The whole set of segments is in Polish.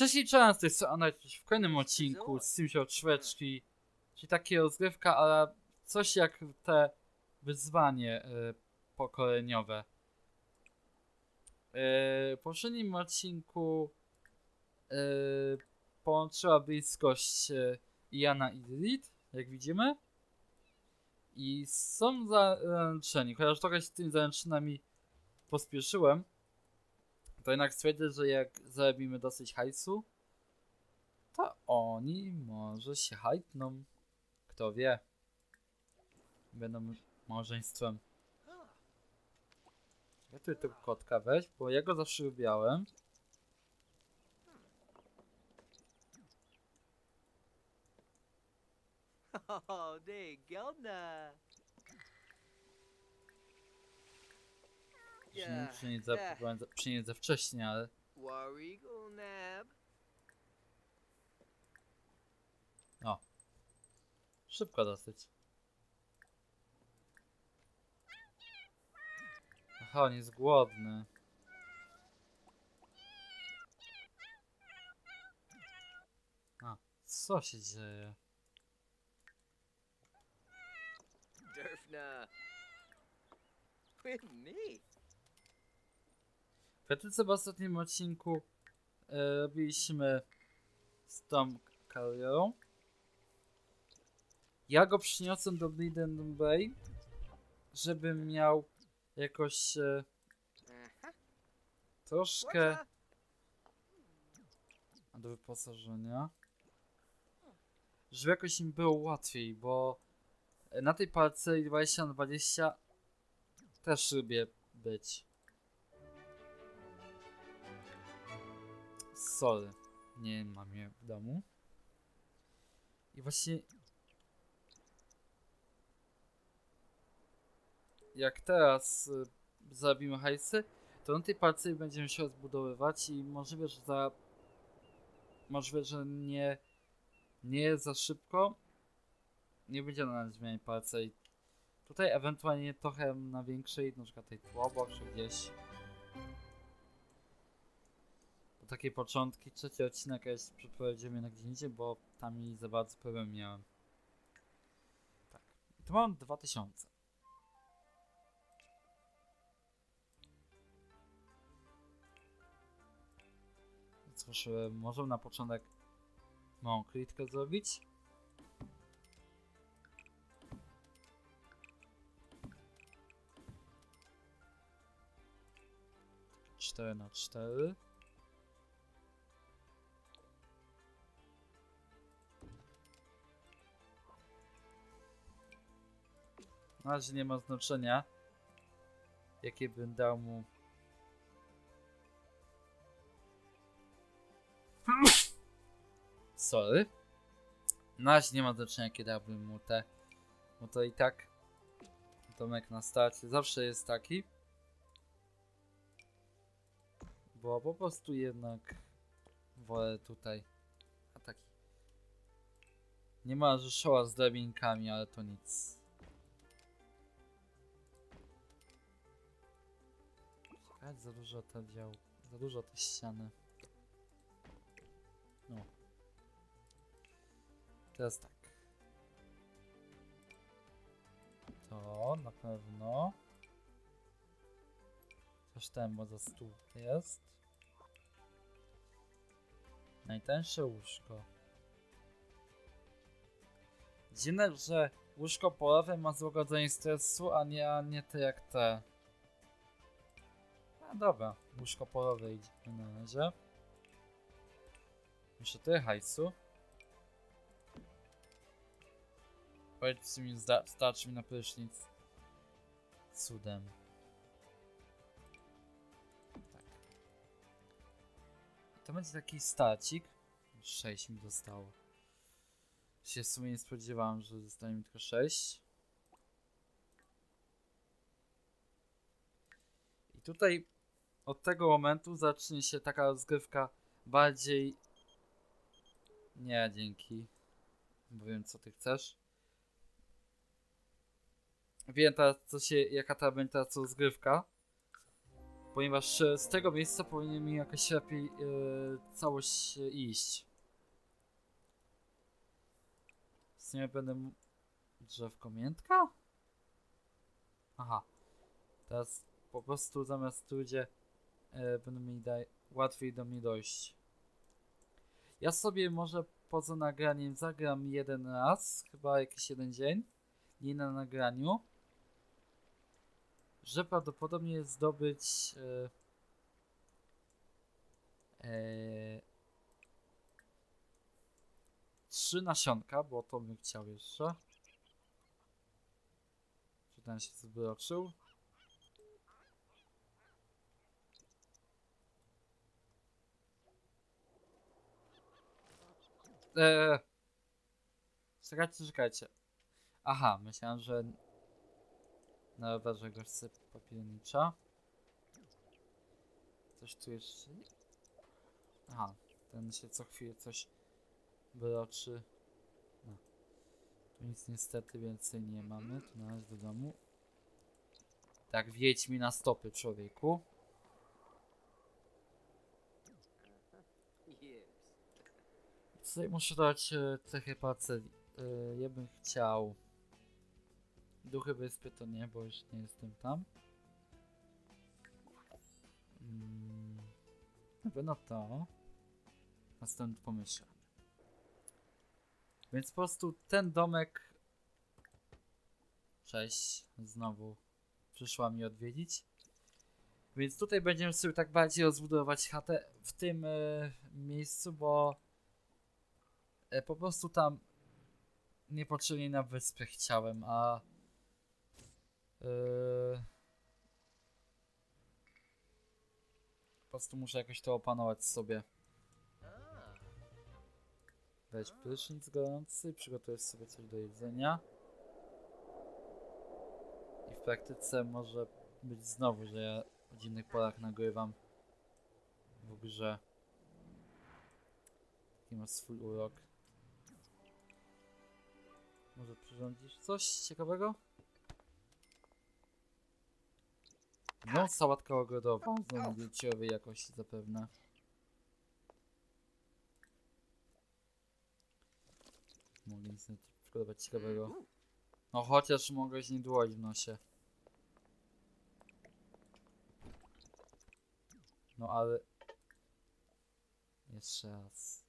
Cześć i często jest to Anna w kolejnym odcinku z Simsio Czweczki, czyli takie rozgrywka, ale coś jak te wyzwanie y, pokoleniowe. Y, w poprzednim odcinku y, połączyła bliskość y, Jana i Lilith, jak widzimy. I są zaręczeni, chociaż trochę się z tymi zaręczynami pospieszyłem. To jednak stwierdzę, że jak zarobimy dosyć hajsu, to oni może się hajtną. Kto wie. Będą małżeństwem. Ja tu tego kotka weź, bo ja go zawsze lubiałem. Oh, Gunnar. Że Ja, przynieść za, powiem za, przynieść za wcześnie, ale Worry Gunnar. szybko dosyć. Aha, on jest głodny. A, co się dzieje? With me. Pamiętacie w ostatnim odcinku e, robiliśmy z tą karierą. Ja go przyniosłem do Bleeding Bay, żeby miał jakoś e, Aha. troszkę do wyposażenia. Żeby jakoś im było łatwiej, bo na tej parceli 20 na 20 też lubię być. Sorry, nie mam je w domu. I właśnie jak teraz y, zarobimy hajsy, to na tej parceli będziemy się rozbudowywać i możliwe, że za możliwe, że nie nie za szybko. Nie będzie na zmianie parceli. Tutaj ewentualnie trochę na większej, na przykład tej tu obok, czy gdzieś. Takie początki. Trzeci odcinek jest przeprowadzimy na gdzie indziej, bo tam i za bardzo problem miałem. Tak. Tu mam 2000. Cóż, e, może na początek małą klitkę zrobić. Cztery na cztery. Na razie nie ma znaczenia, jakie bym dał mu Sorry. Na razie nie ma znaczenia, kiedy dałbym mu te. Bo to i tak domek na starcie zawsze jest taki. Bo po prostu jednak wolę tutaj. A taki. Nie ma rzeszoła z drabinkami, ale to nic. Słuchaj, za dużo te dział. Za dużo te ściany. No. Teraz tak. To na pewno. Coś tam, bo za stół jest. Najtańsze łóżko. Dziwne, że łóżko polowe ma złagodzenie stresu, a nie, a nie te jak te. A dobra, łóżko polowe idzie na razie. Jeszcze tyle hajsu. Powiedzcie mi, starczy mi na prysznic. Cudem. Tak. To będzie taki stacik. 6 mi zostało. Się w sumie nie spodziewałem, że zostanie mi tylko 6. I tutaj od tego momentu zacznie się taka rozgrywka bardziej... Nie, dzięki. Bo wiem co ty chcesz. Wiem teraz co się, jaka ta będzie teraz rozgrywka. Ponieważ e, z tego miejsca powinien mi jakoś lepiej e, całość iść. W sumie będę... Drzewko miętka? Aha. Teraz po prostu zamiast tu, gdzie będą mi daj łatwiej do mnie dojść. Ja sobie może poza nagraniem zagram jeden raz, chyba jakiś jeden dzień, nie na nagraniu, że prawdopodobnie zdobyć e, e, trzy nasionka, bo to bym chciał jeszcze. Czy ten się zbroczył? Eee. Czekajcie, czekajcie. Aha, myślałem, że na rowerze go chce papiernicza. Coś tu jeszcze? Aha, ten się co chwilę coś broczy. No. Tu nic niestety więcej nie mamy. Tu na do domu. Tak, wjedź mi na stopy, człowieku. Tutaj muszę dać e, cechy parceli. E, ja bym chciał. Duchy wyspy to nie, bo już nie jestem tam. Mm, na pewno to. Następny pomyślę. Więc po prostu ten domek. Cześć, znowu przyszła mi odwiedzić. Więc tutaj będziemy sobie tak bardziej rozbudować chatę w tym e, miejscu, bo po prostu tam niepotrzebnie na wyspę chciałem, a e, po prostu muszę jakoś to opanować sobie. Weź prysznic gorący, przygotuję sobie coś do jedzenia. I w praktyce może być znowu, że ja w dziwnych porach nagrywam w grze. Taki ma swój urok. Może przyrządzisz coś ciekawego? No, sałatka ogrodowa, znowu jakości zapewne. Mogę nic nie przygotować ciekawego. No chociaż mogę się nie dłoć w nosie. No ale... Jeszcze raz.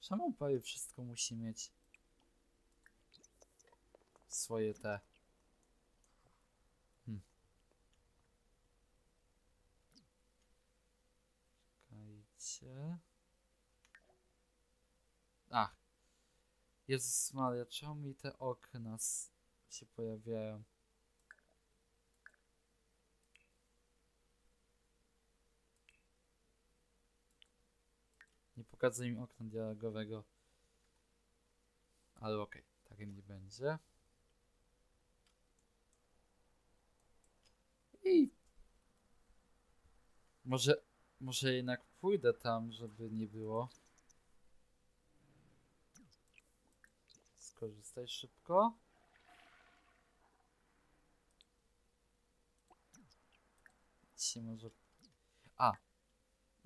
Czemu prawie wszystko musi mieć swoje te... Hmm. Czekajcie... Ach. Jezus Maria, czemu mi te okna się pojawiają? Nie pokazuję mi okna dialogowego. Ale okej, tak nie będzie. I może, może jednak pójdę tam, żeby nie było. Skorzystaj szybko. Dzisiaj może... A!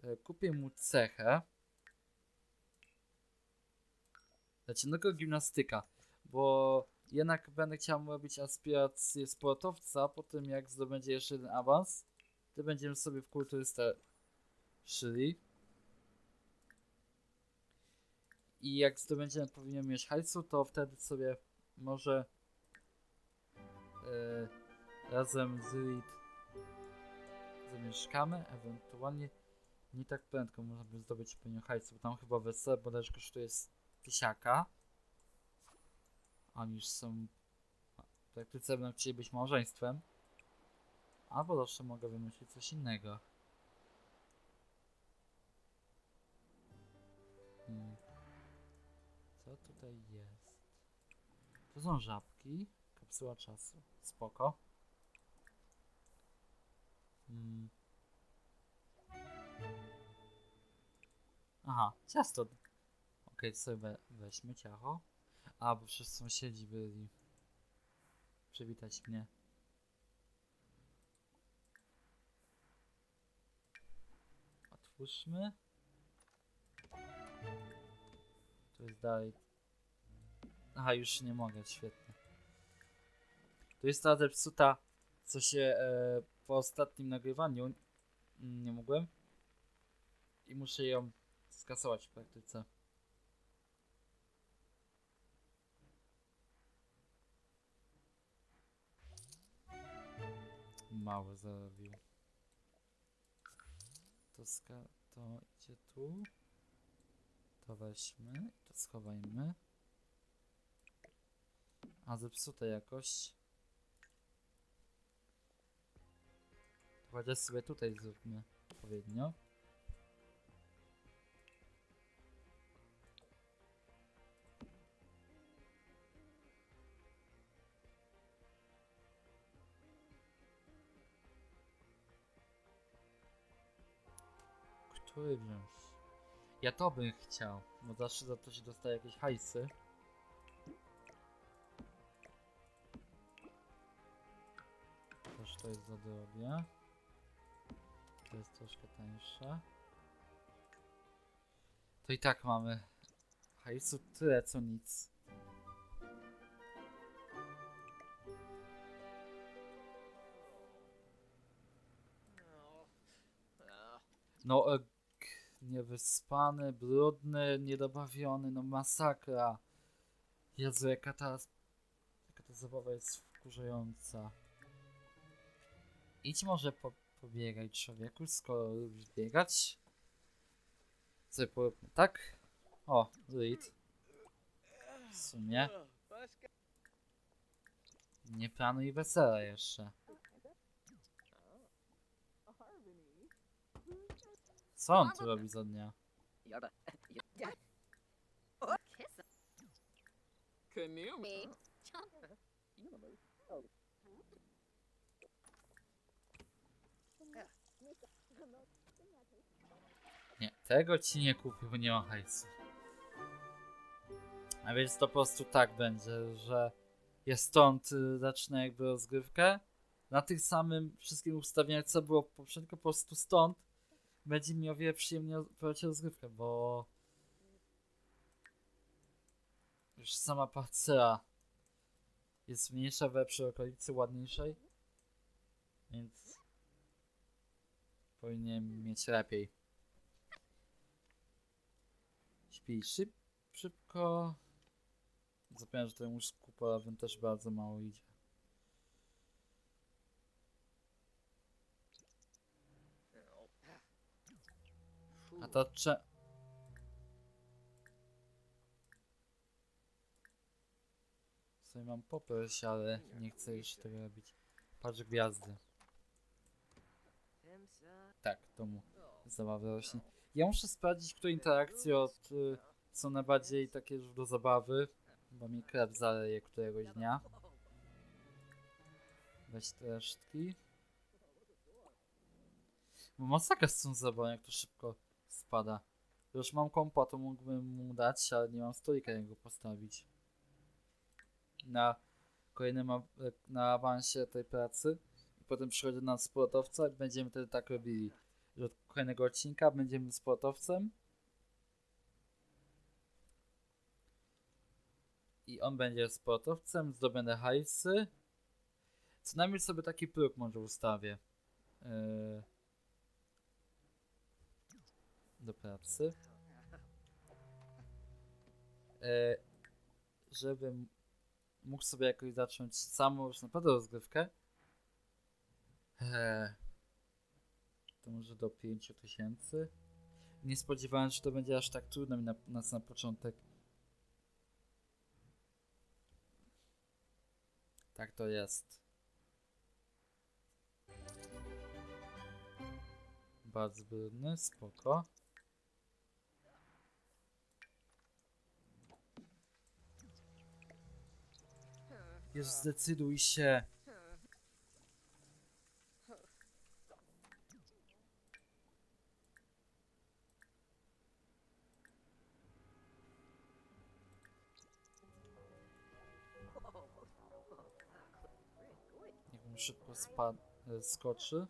e, Kupię mu cechę. Zaciętego gimnastyka, bo jednak będę chciał robić aspirację sportowca, po tym jak zdobędzie jeszcze jeden awans, to będziemy sobie w kulturystę szyli. I jak zdobędziemy powinien mieć hajsu, to wtedy sobie może e, razem z Reed zamieszkamy, ewentualnie nie tak prędko można by zdobyć pewnie hajsu, bo tam chyba wesele bodajże kosztuje tysiaka. Oni już są w praktyce będą chcieli być małżeństwem. Albo jeszcze mogę wymyślić coś innego. Hmm. Co tutaj jest? To są żabki. Kapsuła czasu. Spoko. Hmm. Aha, ciasto. Okej, sobie we, weźmy ciacho. A, bo wszyscy sąsiedzi byli. Przywitać mnie. Otwórzmy. Tu jest dalej. Aha, już nie mogę, świetnie. Tu jest ta zepsuta, co się e, po ostatnim nagrywaniu mm, nie mogłem. I muszę ją skasować w praktyce. Mało zarobił. To, ska to idzie tu. To weźmy, to schowajmy. A zepsute jakoś. Chociaż sobie tutaj zróbmy odpowiednio. Wziąć? Ja to bym chciał, bo zawsze za to się dostaje jakieś hajsy. Też to jest za drogie. To jest troszkę tańsze. To i tak mamy hajsu tyle co nic. No, e, niewyspany, brudny, niedobawiony, no masakra. Jezu, jaka ta, jaka ta zabawa jest wkurzająca. Idź może po, pobiegaj człowieku, skoro lubisz biegać. Co po, tak? O, Reed. W sumie nie planuj wesela jeszcze. Co on tu robi za dnia? Nie, tego ci nie kupię, bo nie ma hajsu. A więc to po prostu tak będzie, że ja stąd y, zacznę jakby rozgrywkę. Na tych samym wszystkich ustawieniach, co było poprzednio, po prostu stąd będzie mi o wiele przyjemniej prowadzić rozgrywkę, bo już sama parcela jest mniejsza we przy okolicy, ładniejszej, więc powinien mieć lepiej. Śpi szyb, szybko. Zapomniałem, że temu łóżku polowym też bardzo mało idzie. A to cze... Sobie mam poprosić, ale nie chcę już tego robić. Patrz gwiazdy. Tak, to mu zabawy rośnie. Ja muszę sprawdzić, które interakcje od, y, są najbardziej takie już do zabawy, bo mi krew zaleje któregoś dnia. Weź te resztki. Bo masakra z tą zabawą, jak to szybko spada. Już mam kompa, to mógłbym mu dać, ale nie mam stolika jego postawić. Na kolejnym na awansie tej pracy. I potem przychodzi na sportowca i będziemy wtedy tak robili. Że od kolejnego odcinka będziemy sportowcem. I on będzie sportowcem, zdobędę hajsy. Co najmniej sobie taki próg może ustawię. Yy, do pracy. Yy, żebym mógł sobie jakoś zacząć samą już naprawdę rozgrywkę. Eee, to może do 5000. Nie spodziewałem się, że to będzie aż tak trudno mi na, nas na początek. Tak to jest. Bardzo brudny, spoko. Już zdecyduj się. Niech mu szybko skoczy.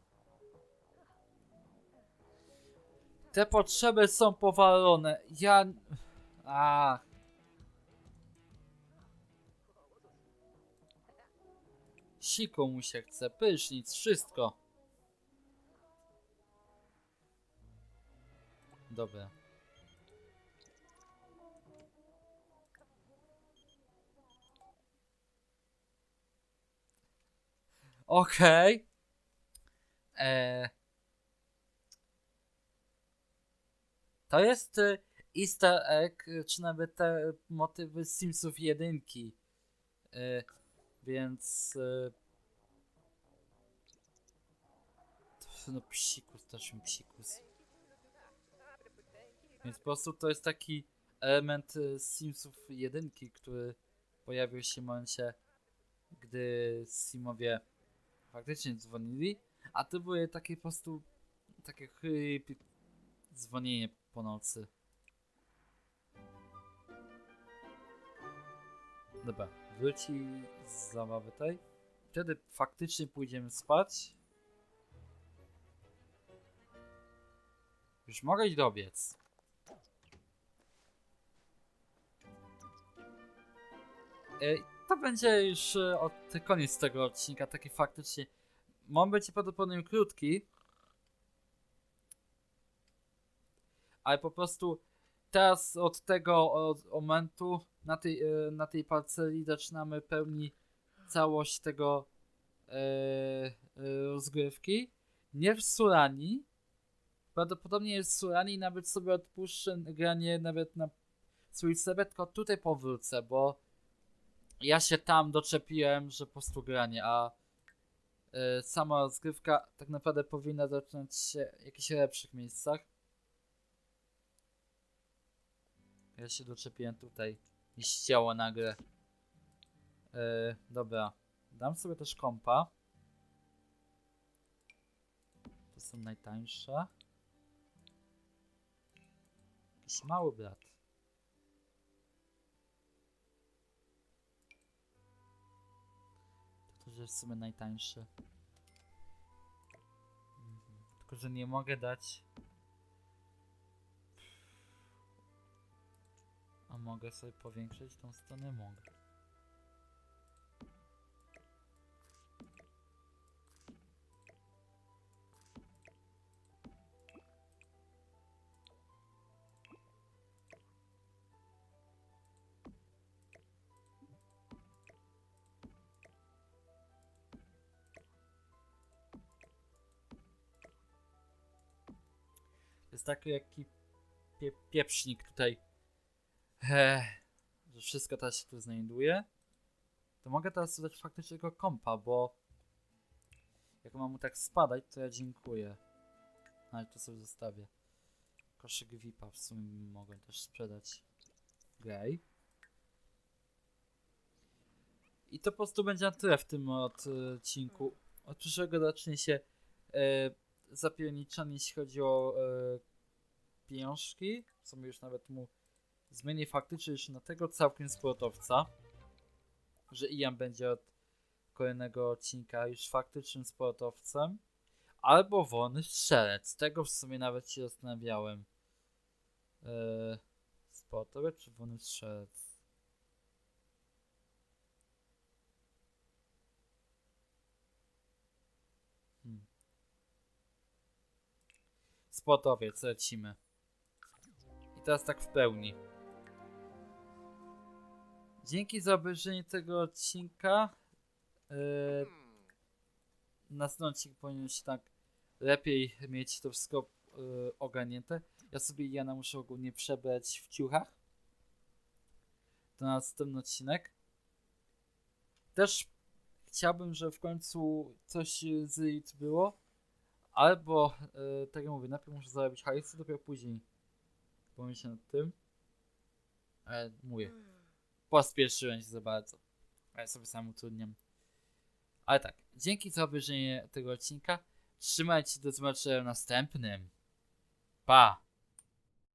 Te potrzeby są powalone. Ja. A. Siku mu się chce, prysznic, wszystko. Dobra. Okej. Eee. To jest y, easter egg, y, czy nawet te motywy Simsów jedynki. Y, więc... y, No psikus, też psikus. Więc po prostu to jest taki element y, Simsów jedynki, który pojawił się w momencie, gdy Simowie faktycznie dzwonili, a to były takie po prostu takie creepy dzwonienie po nocy. Dobra, wróci z zabawy tej. Wtedy faktycznie pójdziemy spać. Już mogę iść dobiec. E, To będzie już e, od, koniec tego odcinka, taki faktycznie. On będzie prawdopodobnie krótki. Ale po prostu teraz od tego od momentu na tej, e, na tej parceli zaczynamy pełni całość tego e, rozgrywki. Nie w Surani. Prawdopodobnie jest Surani i nawet sobie odpuszczę granie nawet na serwer, tylko tutaj powrócę, bo ja się tam doczepiłem, że po prostu granie, a y, sama rozgrywka tak naprawdę powinna zaczynać się w jakichś lepszych miejscach. Ja się doczepiłem tutaj i ścięło nagle. Y, dobra, dam sobie też kompa. To są najtańsze. Jakiś mały brat. To też jest w sumie najtańszy. Mhm. Tylko, że nie mogę dać. A mogę sobie powiększyć tą stronę? Mogę. Jest taki jaki pie pieprznik tutaj. Że wszystko teraz się tu znajduje. To mogę teraz dodać faktycznie tego kompa, bo jak mam mu tak spadać, to ja dziękuję. Ale to sobie zostawię. Koszyk VIP-a w sumie mogę też sprzedać. Gej. I to po prostu będzie na tyle w tym odcinku. Od przyszłego zacznie się e, jeśli chodzi o e, pieniążki. W sumie już nawet mu zmienię faktycznie już na tego całkiem sportowca. Że Ian będzie od kolejnego odcinka już faktycznym sportowcem. Albo wolny strzelec. Tego w sumie nawet się zastanawiałem. E, sportowiec czy wolny strzelec? Hmm. Sportowiec, lecimy. Teraz tak w pełni. Dzięki za obejrzenie tego odcinka. Yy, następny odcinek powinien się tak lepiej mieć to wszystko yy, ogarnięte. Ja sobie Jana muszę ogólnie przebrać w ciuchach. To na następny odcinek. Też chciałbym, żeby w końcu coś z Elite było. Albo, yy, tak jak mówię, najpierw muszę zarobić hajsy, dopiero później pomyślę nad tym. Ale mówię, pospieszyłem się za bardzo. Ale sobie sam utrudniam. Ale tak, dzięki za obejrzenie tego odcinka. Trzymajcie się do zobaczenia w następnym. Pa!